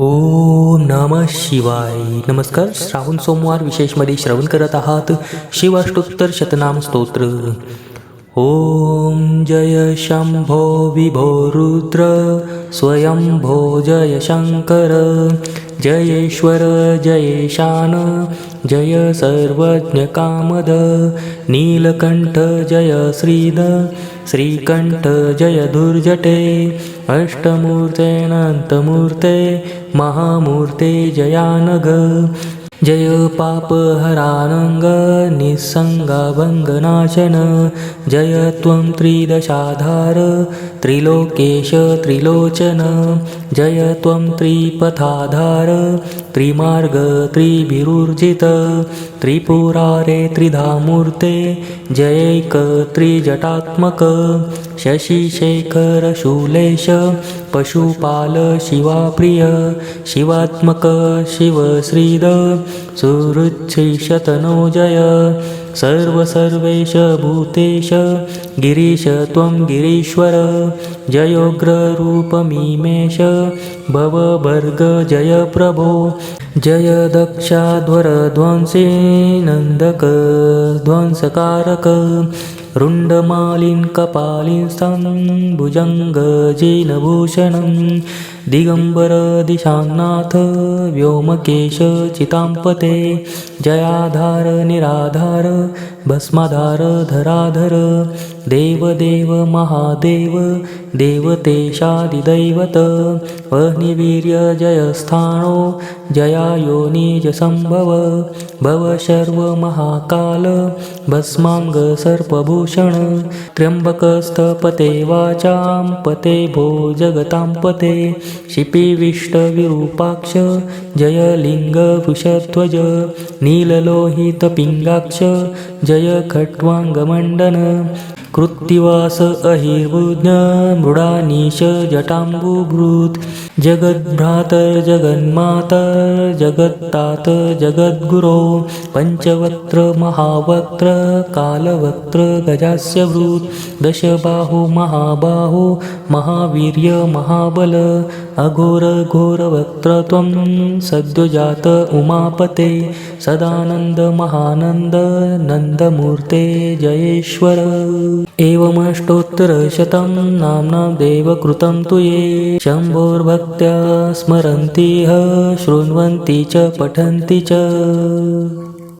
ओम नमः शिवाय। नमस्कार। श्रावण सोमवार विशेषमध्ये श्रवण करत आहात। शिवाष्टोत्तर शतनाम स्तोत्र। ओम जय शंभो विभो रुद्र। स्वयंभो जय शंकर। जयेश्वर जयेशान। जय सर्वज्ञकामद नीलकण्ठ जय श्रीद। श्रीकण्ठ जय दुर्जटे अष्टमूर्तेऽनन्तमूर्ते महामूर्ते जयानग। जय पापहरानङ्ग निस्सङ्गभङ्गनाशन जय त्वं त्रिदशाधार त्रिलोकेश त्रिलोचन। जय त्वं त्रिपथाधार त्रिमार्ग त्रिभिरुर्जित त्रिपुरारे त्रिधामूर्ते जयैक त्रिजटात्मक शशिशेखरशूलेश पशुपाल शिवाप्रिय शिवात्मक शिवश्रीद सुहृच्छिषतनो जय सर्वसर्वेश भूतेश गिरीश त्वं गिरीश्वर जयोग्ररूपमीमेश भवभर्ग जय प्रभो जय दक्षाध्वरध्वंसे नन्दक ध्वंसकारक रुण्डमालिन् कपालिस्थं भुजङ्गजेनभूषणं दिगंबर दिशानाथ व्योमकेश चितांपते जयाधार निराधार भस्माधार धराधर देवदेव महादेव देवतेशादिदैवत वह्निवीर्य जयस्थाणो जयायोनिजसम्भव भव शर्वमहाकाल भस्माङ्ग सर्पभूषण त्र्यम्बकस्थपते वाचां पते भो जगतां पते शिपिविष्टविरूपाक्ष जयलिङ्गवृषध्वज नीललोहितपिङ्गाक्ष जय खट्वाङ्गमण्डन कृत्तिवास अहिर्बुज्ञ मृडानीश जटाम्बुभृत् जगत्तात जगद्गुरो पञ्चवक्त्र महावक्त्र कालवक्त्र गजास्य वृत् दशबाहु महाबाहु महावीर्य महाबल अघोर घोरवक्त्र त्वं सद्योजात उमापते सदानन्द महानन्द नन्दमूर्ते जयेश्वर एवमष्टोत्तरशतं नाम्नां देवकृतं तु ये। शम्भोर्भक्त्या स्मरन्ति ह शृण्वन्ति च पठन्ति च।